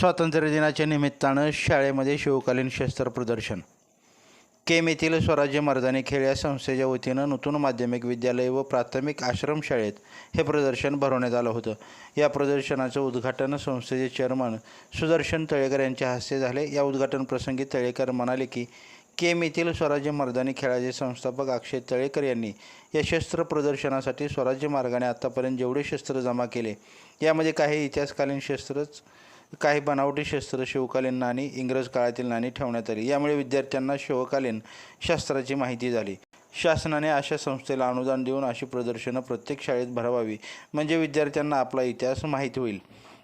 स्वातंत्र्य दिनाच्या निमित्तानं शाळेमध्ये शिवकालीन शस्त्र प्रदर्शन. केम येथील स्वराज्य मर्दानी खेळ या संस्थेच्या वतीनं नूतन माध्यमिक विद्यालय व प्राथमिक आश्रमशाळेत हे प्रदर्शन भरवण्यात आलं होतं. या प्रदर्शनाचं उद्घाटन संस्थेचे चेअरमन सुदर्शन तळेकर यांच्या हस्ते झाले. या उद्घाटन प्रसंगी तळेकर म्हणाले की केम येथील स्वराज्य मर्दानी खेळाचे संस्थापक अक्षय तळेकर यांनी या शस्त्र प्रदर्शनासाठी स्वराज्य मार्गाने आत्तापर्यंत जेवढे शस्त्र जमा केले यामध्ये काही इतिहासकालीन शस्त्रच काही बनावटी शस्त्र शिवकालीन नाणी इंग्रज काळातील नाणी ठेवण्यात आली. यामुळे विद्यार्थ्यांना शिवकालीन शास्त्राची माहिती झाली. शासनाने अशा संस्थेला अनुदान देऊन अशी प्रदर्शनं प्रत्येक शाळेत भरवावी म्हणजे विद्यार्थ्यांना आपला इतिहास माहीत होईल.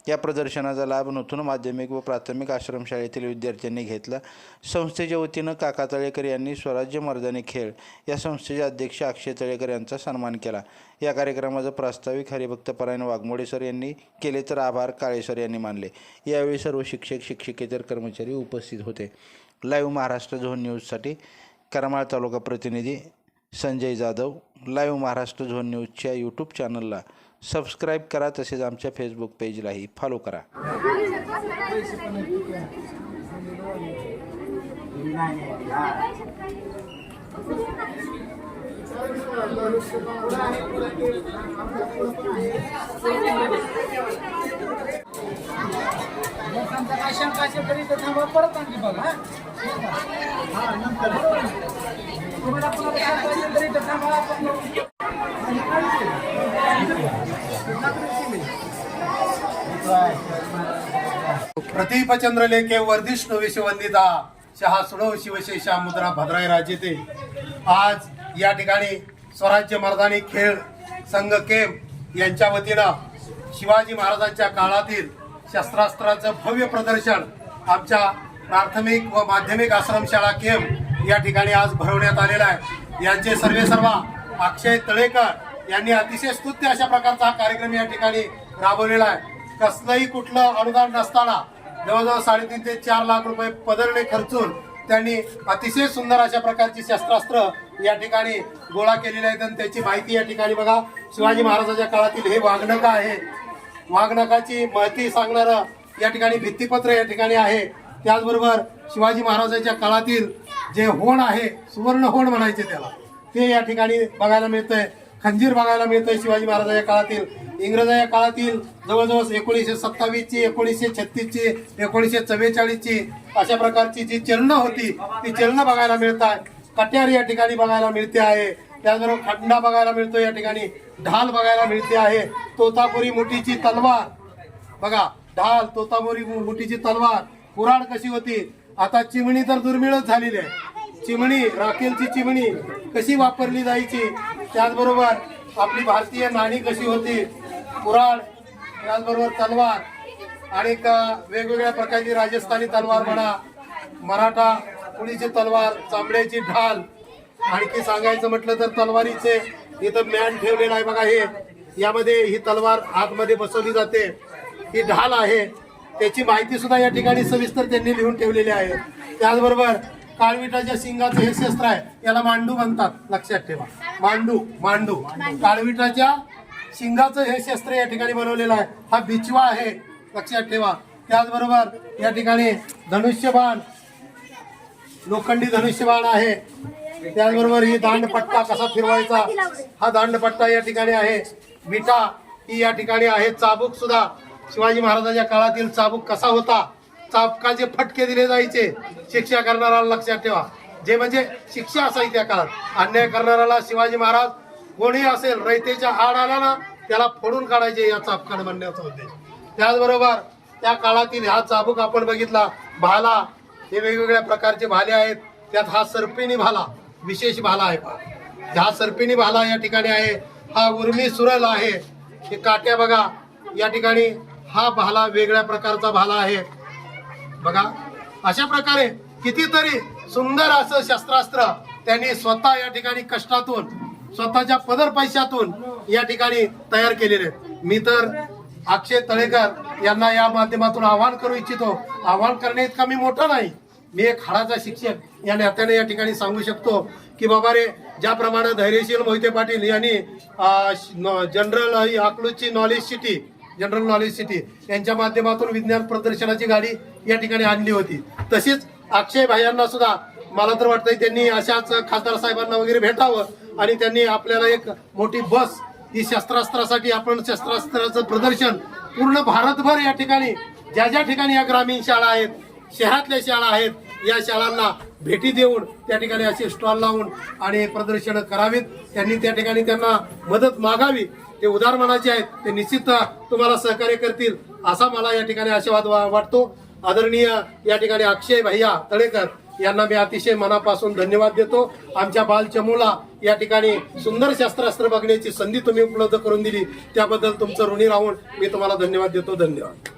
या प्रदर्शनाचा लाभ नूतन माध्यमिक व प्राथमिक आश्रमशाळेतील विद्यार्थ्यांनी घेतला. संस्थेच्या वतीनं काका तळेकर यांनी स्वराज्य मर्दानी खेळ या संस्थेचे अध्यक्ष अक्षय तळेकर यांचा सन्मान केला. या कार्यक्रमाचं प्रास्ताविक हरिभक्तपरायण वाघमोडे सर यांनी केले तर आभार काळे सर यांनी मानले. यावेळी सर्व शिक्षक शिक्षकेतर कर्मचारी उपस्थित होते. लाईव्ह महाराष्ट्र झोन न्यूजसाठी करमाळ तालुका प्रतिनिधी संजय जाधव लाईव्ह महाराष्ट्र झोन न्यूजच्या यूट्यूब चॅनलला सबस्क्राईब करा तसेच आमच्या फेसबुक पेजलाही फॉलो करा लोकांचा काय शंका असेल तरी इथं थांबा परत आणखी बघा हा? नंतर. तुम्हाला कोणाला शंका असेल तरी इथं थांबा आपण आणि काय विषय? प्रतीपचंद्र लेखे वर्धिष्णू विश्ववंदिता शहा सुडो शिवशेषा मुद्रा भद्राय राजेते आज या ठिकाणी स्वराज्य मर्दानी खेळ संघ केम यांच्या वतीनं शिवाजी महाराजांच्या काळातील शस्त्रास्त्राचं भव्य प्रदर्शन आमच्या प्राथमिक व माध्यमिक आश्रमशाळा केम या ठिकाणी आज भरवण्यात आलेला आहे यांचे सर्वे सर्वा अक्षय तळेकर यांनी अतिशय स्तुत्य अशा प्रकारचा हा कार्यक्रम या ठिकाणी राबवलेला आहे कसलंही कुठलं अनुदान नसताना जवळजवळ साडेतीन ते चार लाख रुपये पदरणे खर्चून त्यांनी अतिशय सुंदर अशा प्रकारची शस्त्रास्त्र या ठिकाणी गोळा केलेली आहेत. आणि त्याची माहिती या ठिकाणी बघा शिवाजी महाराजांच्या काळातील हे वाघनका आहे. वाघनकाची महती सांगणारं या ठिकाणी भित्तीपत्र या ठिकाणी आहे. त्याचबरोबर शिवाजी महाराजांच्या काळातील जे होण आहे सुवर्ण होण म्हणायचे त्याला ते या ठिकाणी बघायला मिळतंय. खंजीर बघायला मिळतंय शिवाजी महाराजांच्या काळातील. इंग्रजांच्या काळातील जवळजवळ एकोणीसशे सत्तावीसची एकोणीसशे छत्तीसची एकोणीसशे चव्वेचाळीसची अशा प्रकारची जी चलनं होती ती चलनं बघायला मिळतात. कट्यार या ठिकाणी बघायला मिळते आहे. त्याचबरोबर खंडा बघायला मिळतो या ठिकाणी. ढाल बघायला मिळते आहे. तोतापुरी मुठीची तलवार. बघा ढाल तोतापुरी मु- मुठीची तलवार. कुराड कशी होती? आता चिमणी तर दुर्मिळच झालेली आहे. चिमणी राखेलची चिमणी कशी वापरली जायची? त्याचबरोबर आपली भारतीय नाणी कशी होती? कुराड त्याचबरोबर तलवार आणि वेगवेगळ्या प्रकारची राजस्थानी तलवार म्हणा मराठा कुणीची तलवार चांबड्याची ढाल आणखी सांगायचं म्हटलं तर तलवारीचे इथं मॅन ठेवलेलं आहे बघा हे. यामध्ये ही तलवार आतमध्ये बसवली जाते. ही ढाल आहे. त्याची माहिती सुद्धा या ठिकाणी सविस्तर त्यांनी लिहून ठेवलेली आहे. त्याचबरोबर काळविटाच्या शिंगाचं हे शस्त्र आहे. याला मांडू म्हणतात. लक्षात ठेवा. मांडू. मांडू. काळविटाच्या शिंगाचं हे शस्त्र या ठिकाणी बनवलेलं आहे. हा बिचवा आहे. लक्षात ठेवा. त्याचबरोबर या ठिकाणी धनुष्यबाण लोखंडी धनुष्यबाण आहे. त्याचबरोबर ही दांडपट्टा कसा फिरवायचा हा दांडपट्टा या ठिकाणी आहे. विटा ही या ठिकाणी आहे. चाबूक सुद्धा शिवाजी महाराजांच्या काळातील चाबूक कसा होता चाबकाचे फटके दिले जायचे शिक्षा करणारा लक्षात ठेवा. जे म्हणजे शिक्षा असायची त्या काळात. अन्याय करणाऱ्याला शिवाजी महाराज कोणी असेल रयतेच्या आड आला ना त्याला फोडून काढायचे या चाबकाने म्हणण्याचा उद्देश. त्याचबरोबर त्या काळातील हा चाबूक आपण बघितला भाला हे वेगवेगळ्या प्रकारचे भाले आहेत. त्यात हा सर्पिणी भाला विशेष भाला आहे पहा. हा सर्पिणी भाला या ठिकाणी आहे. हा उर्मी सुरल आहे. हे काट्या बघा. या ठिकाणी हा भाला वेगळ्या प्रकारचा भाला आहे. बघा. अशा प्रकारे कितीतरी सुंदर असं शस्त्रास्त्र त्यांनी स्वतः या ठिकाणी कष्टातून स्वतःच्या पदर पैशातून या ठिकाणी तयार केलेले आहेत. मी तर अक्षय तळेकर यांना या माध्यमातून आवाहन करू इच्छितो. आवाहन करणे इतका मी मोठा नाही. मी एक हाडाचा शिक्षक या नात्याने या ठिकाणी सांगू शकतो की बाबा रे ज्याप्रमाणे धैर्यशील मोहिते पाटील यांनी जनरल ही अकलूजची knowledge city general knowledge city यांच्या माध्यमातून विज्ञान प्रदर्शनाची गाडी या ठिकाणी आणली होती. तशीच अक्षय भाई सुद्धा मला तर वाटतंय त्यांनी अशाच खासदार साहेबांना वगैरे भेटावं आणि त्यांनी आपल्याला एक मोठी बस ही शस्त्रास्त्रासाठी आपण शस्त्रास्त्राचं प्रदर्शन पूर्ण भारतभर या ठिकाणी ज्या ज्या ठिकाणी या ग्रामीण शाळा आहेत शहरातल्या शाळा आहेत या शाळांना भेटी देऊन त्या ठिकाणी असे स्टॉल लावून आणि प्रदर्शनं करावीत. त्यांनी त्या ठिकाणी त्यांना मदत मागावी. ते उदार मनाचे आहेत. ते निश्चित तुम्हाला सहकार्य करतील असा मला या ठिकाणी आशीर्वाद वा- वाटतो. आदरणीय या ठिकाणी अक्षय भैया तळेकर यांना मी अतिशय मनापासून धन्यवाद देतो. आमच्या बालचमूला या ठिकाणी सुंदर शस्त्रास्त्र बघण्याची संधी तुम्ही उपलब्ध करून दिली. त्याबद्दल तुमचं ऋणी राहून मी तुम्हाला धन्यवाद देतो. धन्यवाद.